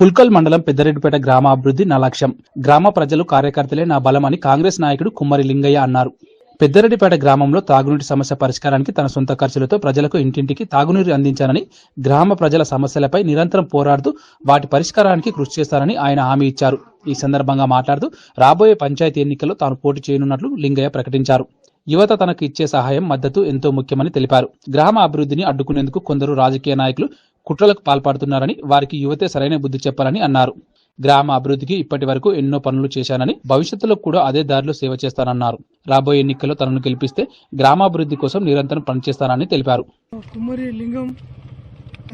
పుల్కల్ మండలం పెద్దరెడ్డిపేట గ్రామాభివృద్ధి నా లక్ష్యం గ్రామ ప్రజలు కార్యకర్తలే నా బలమని కాంగ్రెస్ నాయకుడు కుమ్మరి లింగయ్య అన్నారు. పెద్దరెడ్డిపేట గ్రామంలో తాగునీటి సమస్య పరిష్కారానికి తన సొంత ఖర్చులతో ప్రజలకు ఇంటింటికి తాగునీరు అందించానని గ్రామ ప్రజల సమస్యలపై నిరంతరం పోరాడుతూ వాటి పరిష్కారానికి కృషి చేస్తానని ఆయన హామీ ఇచ్చారు. ఈ సందర్భంగా మాట్లాడుతూ రాబోయే పంచాయతీ ఎన్నికల్లో తాను పోటీ చేయనున్నట్లు లింగయ్య ప్రకటించారు. యువత తనకు ఇచ్చే సహాయం మద్దతు ఎంతో ముఖ్యమని తెలిపారు. గ్రామ అభివృద్ధిని అడ్డుకునేందుకు కొందరు రాజకీయ నాయకులు కుట్రలకు పాల్పడుతున్నారని వారికి యువతే సరైన బుద్ధి చెప్పాలని అన్నారు. గ్రామ అభివృద్ధికి ఇప్పటి వరకు ఎన్నో పనులు చేశానని భవిష్యత్తులో కూడా అదే దారిలో సేవ చేస్తానన్నారు. రాబోయే ఎన్నికల్లో తనను గెలిపిస్తే గ్రామాభివృద్ధి కోసం నిరంతరం పనిచేస్తానని తెలిపారు. కుమ్మరి లింగం.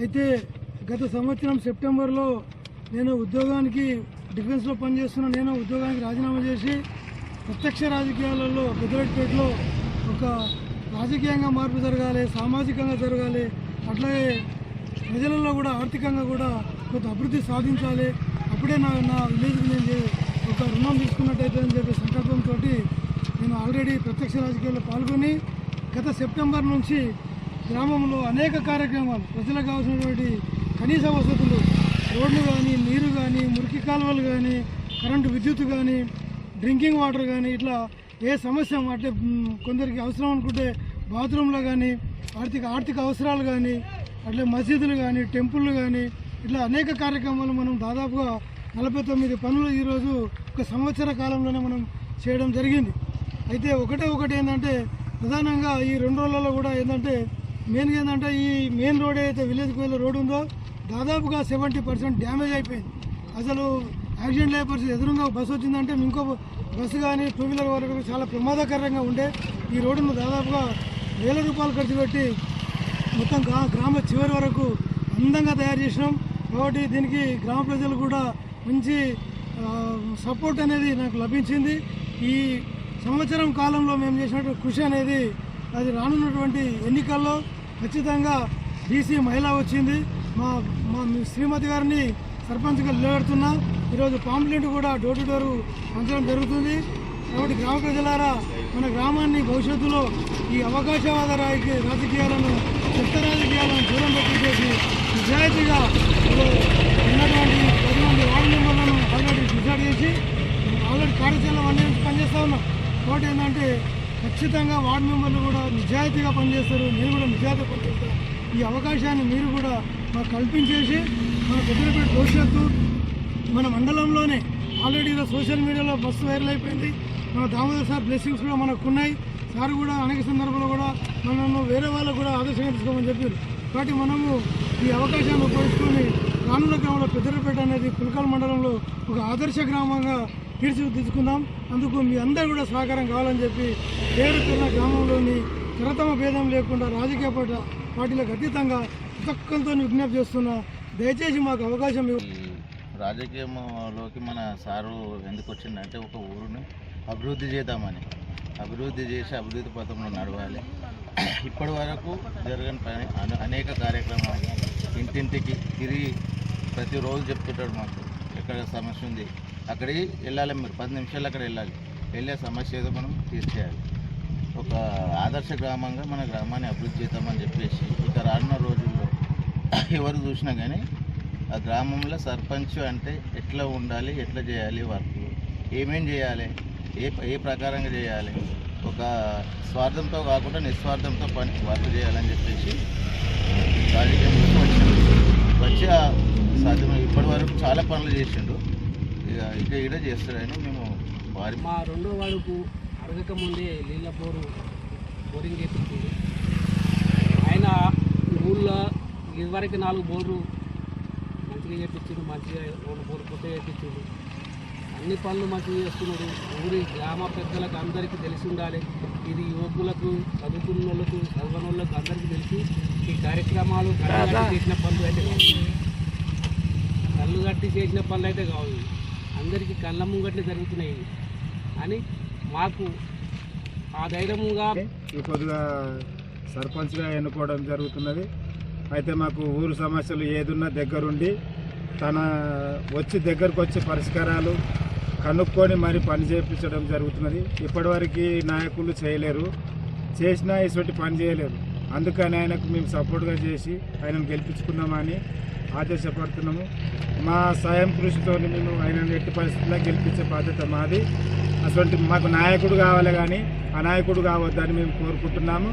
అయితే గత సంవత్సరం సెప్టెంబర్లో నేను ఉద్యోగానికి డిఫెన్స్లో పనిచేస్తున్న నేను ఉద్యోగానికి రాజీనామా చేసి ప్రత్యక్ష రాజకీయాలలో పెద్దరెడ్డిపేటలో ఒక రాజకీయంగా మార్పు జరగాలి సామాజికంగా జరగాలి అట్లాగే ప్రజలలో కూడా ఆర్థికంగా కూడా కొంత అభివృద్ధి సాధించాలి. అప్పుడే నా నా విలేజ్కి నేను ఒక రుణం తీసుకున్నట్టయితే అని చెప్పే సంకల్పంతో నేను ఆల్రెడీ ప్రత్యక్ష రాజకీయాల్లో పాల్గొని గత సెప్టెంబర్ నుంచి గ్రామంలో అనేక కార్యక్రమాలు ప్రజలకు కావాల్సినటువంటి కనీస వసతులు రోడ్లు కానీ నీరు కానీ మురికి కాలువలు కానీ కరెంటు విద్యుత్ కానీ డ్రింకింగ్ వాటర్ కానీ ఇట్లా ఏ సమస్య అంటే కొందరికి అవసరం అనుకుంటే బాత్రూంలో కానీ ఆర్థిక ఆర్థిక అవసరాలు కానీ అట్లే మసీదులు కానీ టెంపుల్లు కానీ ఇట్లా అనేక కార్యక్రమాలు మనం దాదాపుగా నలభై తొమ్మిది పనులు ఈరోజు ఒక సంవత్సర కాలంలోనే మనం చేయడం జరిగింది. అయితే ఒకటే ఒకటి ఏంటంటే ప్రధానంగా ఈ రెండు రోజులలో కూడా ఏంటంటే మెయిన్గా ఏంటంటే ఈ మెయిన్ రోడ్ ఏదైతే విలేజ్కి వెళ్ళే రోడ్ ఉందో దాదాపుగా సెవెంటీ పర్సెంట్ డ్యామేజ్ అయిపోయింది. అసలు యాక్సిడెంట్ అయ్యే పరిస్థితి ఎదురుగా బస్సు వచ్చిందంటే ఇంకో బస్సు కానీ టూ వీలర్ వరకు చాలా ప్రమాదకరంగా ఉండే. ఈ రోడ్డును దాదాపుగా వేల రూపాయలు ఖర్చు పెట్టి మొత్తం గ్రామ చివరి వరకు అందంగా తయారు చేసినాం. కాబట్టి దీనికి గ్రామ ప్రజలు కూడా మంచి సపోర్ట్ అనేది నాకు లభించింది. ఈ సంవత్సరం కాలంలో మేము చేసినటువంటి కృషి అనేది అది రానున్నటువంటి ఎన్నికల్లో ఖచ్చితంగా బీసీ మహిళ వచ్చింది. మా మా శ్రీమతి గారిని సర్పంచ్గా నిలబెడుతున్నా. ఈరోజు పాంప్లెంట్ కూడా డోర్ టు డోర్ పంచడం జరుగుతుంది. కాబట్టి గ్రామ ప్రజలారా మన గ్రామాన్ని భవిష్యత్తులో ఈ అవకాశవాద రాజకీయాలను చెత్త రాజకీయాలను దూరం పెట్టేసి నిజాయితీగా ఉన్నటువంటి పది మంది వార్డు మెంబర్లను ఆల్రెడీ డిసైడ్ చేసి ఆల్రెడీ కార్యశాల అన్ని పనిచేస్తూ ఉన్నాం కాబట్టి ఏంటంటే ఖచ్చితంగా వార్డు మెంబర్లు కూడా నిజాయితీగా పనిచేస్తారు నేను కూడా నిజాయితీ పనిచేస్తాను ఈ అవకాశాన్ని మీరు కూడా మాకు కల్పించేసి మన పెద్దపేట భవిష్యత్తు మన మండలంలోనే ఆల్రెడీ సోషల్ మీడియాలో బస్సు వైరల్ అయిపోయింది మన దామోదర్ సార్ బ్లెస్సింగ్స్ కూడా మనకు ఉన్నాయి. సార్ కూడా అనేక సందర్భాల్లో కూడా మనము వేరే వాళ్ళకు కూడా ఆదర్శంగా తీసుకోమని చెప్పారు. కాబట్టి మనము ఈ అవకాశాన్ని ఉపయోగించుకొని రానున్న గ్రామంలో పెద్దరపేట అనేది పుల్కల్ మండలంలో ఒక ఆదర్శ గ్రామంగా తీర్చిదిద్దుకుందాం. అందుకు మీ అందరూ కూడా సహకారం కావాలని చెప్పి పేరు పేరున గ్రామంలోని తరతమ భేదం లేకుండా రాజకీయ పార్టీ పార్టీలకు అతీతంగా ఒక్కొక్కరితో విజ్ఞప్తి చేస్తున్నా దయచేసి మాకు అవకాశం రాజకీయంలోకి మన సారు ఎందుకు వచ్చిందంటే ఒక ఊరుని అభివృద్ధి చేద్దామని. అభివృద్ధి చేసి అభివృద్ధి పథంలో నడవాలి. ఇప్పటి వరకు జరగని పని అనేక కార్యక్రమాలు. ఇంటింటికి తిరిగి ప్రతిరోజు చెప్తుంటాడు మాకు. ఎక్కడ సమస్య ఉంది? అక్కడికి వెళ్ళాలి మీరు. పది నిమిషాలు అక్కడ వెళ్ళాలి. వెళ్ళే సమస్య ఏదో మనం తీర్చేయాలి. ఒక ఆదర్శ గ్రామంగా మన గ్రామాన్ని అభివృద్ధి చేద్దామని చెప్పేసి ఇక రానున్న రోజుల్లో ఎవరు చూసినా కానీ ఆ గ్రామంలో సర్పంచ్ అంటే ఎట్లా ఉండాలి ఎట్లా చేయాలి వర్క్? ఏమేం చేయాలి? ఏ ఏ ప్రకారంగా చేయాలి? ఒక స్వార్థంతో కాకుండా నిస్వార్థంతో పని వర్క్ చేయాలని చెప్పేసి రాజకీయంలోకి వచ్చాడు వచ్చి సాధ్యం ఇప్పటి వరకు చాలా పనులు చేసిండు. ఇక ఇక ఈడ చేస్తాడని మేము వారి మా రెండో వాడుకు అడగక ముందే నీళ్ళ బోరు బోరింగ్ వేపించింది ఆయన ఊళ్ళో ఇదివరకు నాలుగు బోర్లు మంచిగా చేపించిండు మంచిగా రెండు బోర్లు కొత్తగా చేపించిండు. అన్ని పనులు మంచిగా చేస్తున్నాడు. ఊరి గ్రామ పెద్దలకు అందరికీ తెలిసి ఉండాలి. ఇది యువకులకు చదువుకున్న వాళ్ళకు చదవని వాళ్ళకు అందరికీ తెలిసి ఈ కార్యక్రమాలు కళ్ళు చేసిన పనులు అయితే కావు. కళ్ళు కట్టి చేసిన పనులు అయితే కావు అందరికీ కళ్ళ ముంగట్లే జరుగుతున్నాయి అని మాకు ఆ ధైర్యముగా ఈ కొద్దిగా సర్పంచ్గా ఎన్నుకోవడం జరుగుతున్నది. అయితే మాకు ఊరు సమస్యలు ఏదున్నా దగ్గరుండి తన వచ్చి దగ్గరకు వచ్చి పరిష్కారాలు కనుక్కొని మరి పని చేయించడం జరుగుతున్నది. ఇప్పటివరకు నాయకులు చేయలేరు. చేసినా ఇటువంటి పని చేయలేరు. అందుకని ఆయనకు మేము సపోర్ట్గా చేసి ఆయనను గెలిపించుకున్నామని ఆదేశపడుతున్నాము. మా స్వయం కృషితో మేము ఆయన ఎట్టి పరిస్థితుల్లో గెలిపించే బాధ్యత మాది. అటువంటి మాకు నాయకుడు కావాలి కానీ అనాయకుడు కావద్దని మేము కోరుకుంటున్నాము.